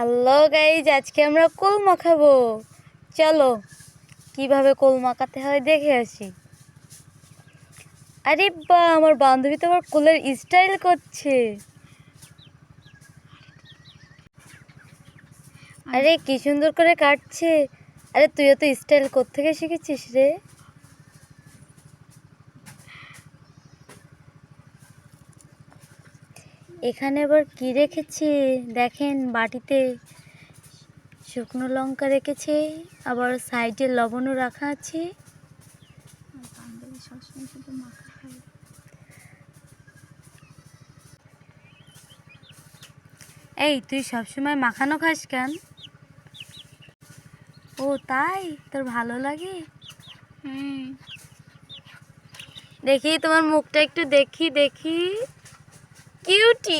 Hello guys, আজকে আমরা কোল মাখাবো চলো, কীভাবে কোল মাখাতে হয় দেখে আসি। আরে বা, আমার বান্ধবী তো আবার কোলের স্টাইল করছে। আরে কি সুন্দর করে কাটছে। আরে তুইও তো স্টাইল কোত্থেকে শিখেছিস রে? এখানে আবার কি রেখেছে? দেখেন বাটিতে শুকনো লঙ্কা রেখেছে আবার সাইডে লবণও রাখা আছে। এই তুই সবসময় মাখানো খাস কেন? ও তাই? তোর ভালো লাগে? দেখি তোমার মুখটা একটু দেখি দেখি। কিউটি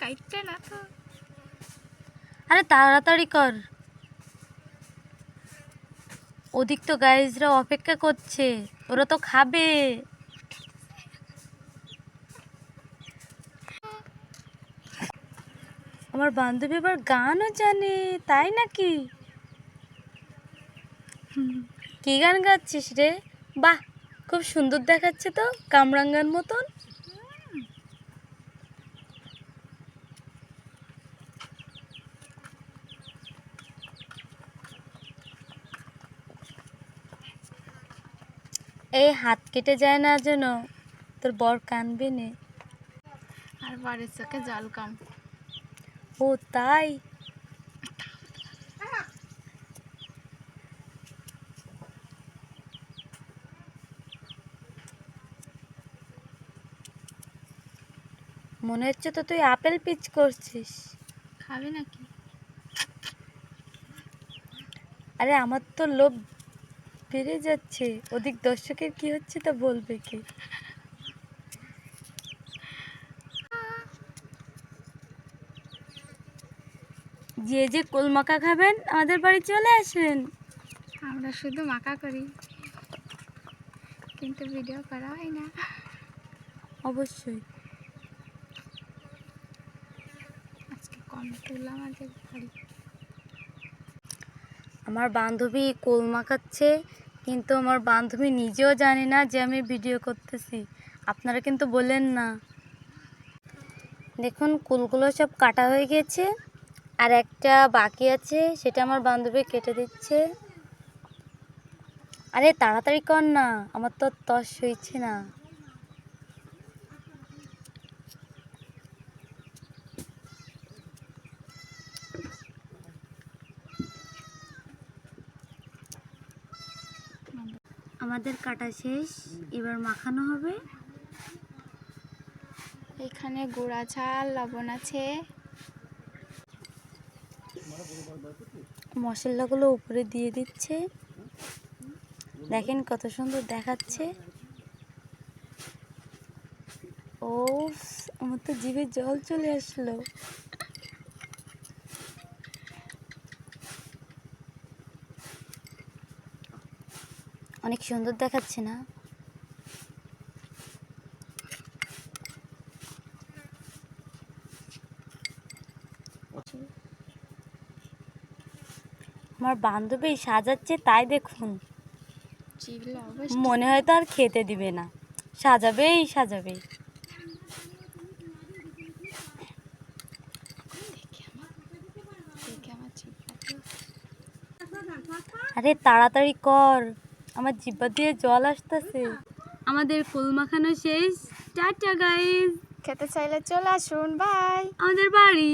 কাইটটা না তো। আরে তাড়াতাড়ি কর। ওদিক তো গাইজরা অপেক্ষা করছে। ওরা তো খাবে। আমার বান্ধবী আবার গানও জানে তাই নাকি? কি গান গাচ্ছিস রে? বাহ খুব সুন্দর দেখাচ্ছে তো কামরাঙ্গার মতন। এই হাত কেটে যায় না যেন তোর বর কানবে নে। আর বাড়ির চোখে জল কম। ও তাই? মনে হচ্ছে তো তুই আপেল পিচ করছিস। খাবি নাকি? আরে আমার তো লোভ বেড়ে যাচ্ছে। ওদিক দর্শকের কি হচ্ছে তা বলবে কি? যে যে কোল কোলমাকা খাবেন আমাদের বাড়ি চলে আসেন আমরা শুধু মাকা করি। কিন্তু ভিডিও করা হয় না। অবশ্যই। আজকে কম তুললাম আমাদের বাড়ি। আমার বান্ধবী কোল মাখাচ্ছে কিন্তু আমার বান্ধবী নিজেও জানে না যে আমি ভিডিও করতেছি। আপনারা কিন্তু বলেন না। দেখুন, কুলগুলো সব কাটা হয়ে গেছে। আর একটা বাকি আছে, সেটা আমার বান্ধবী কেটে দিচ্ছে। আরে, তাড়াতাড়ি কর না, আমার তো তস হয়েছে না। আমাদের কাটা শেষ, এবার মাখানো হবে। এখানে গুঁড়া ঝাল লবণ আছে। মশলাগুলো উপরে দিয়ে দিচ্ছে। দেখেন কত সুন্দর দেখাচ্ছে। ও আমার তো জিভে জল চলে আসলো। অনেক সুন্দর দেখাচ্ছে না? আমার বান্ধবী সাজাচ্ছে তাই দেখুন। মনে হয় তো আর খেতে দিবে না। সাজাবেই সাজাবেই। আরে তাড়াতাড়ি কর। আমার জিব্বা দিয়ে জল আসতেছে। আমাদের ফুল মাখানো শেষ। টাটা গাইজ খেতে চাইলে চলে আসুন। বাই আমাদের বাড়ি।